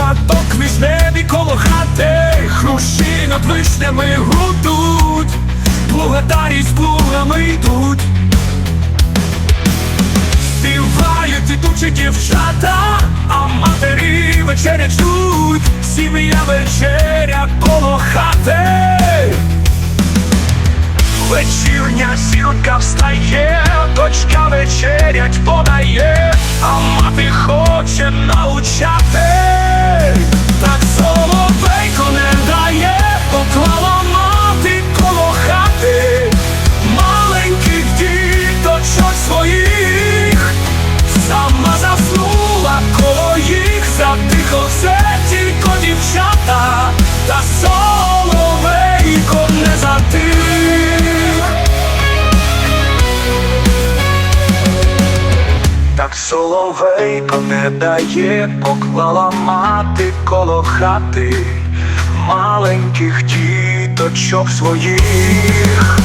садок вишневі коло хати, хрущі над вишнями гудуть, плугатарі з плугами йдуть. Співають ідучі дівчата, а матері вечерять ждуть, сім'я вечеря коло хати. Вечірня сілка встає, дочка вечерять подає, а мати хоче научати, Так соловейко не дає, поклала мати коло хати маленьких діточок своїх.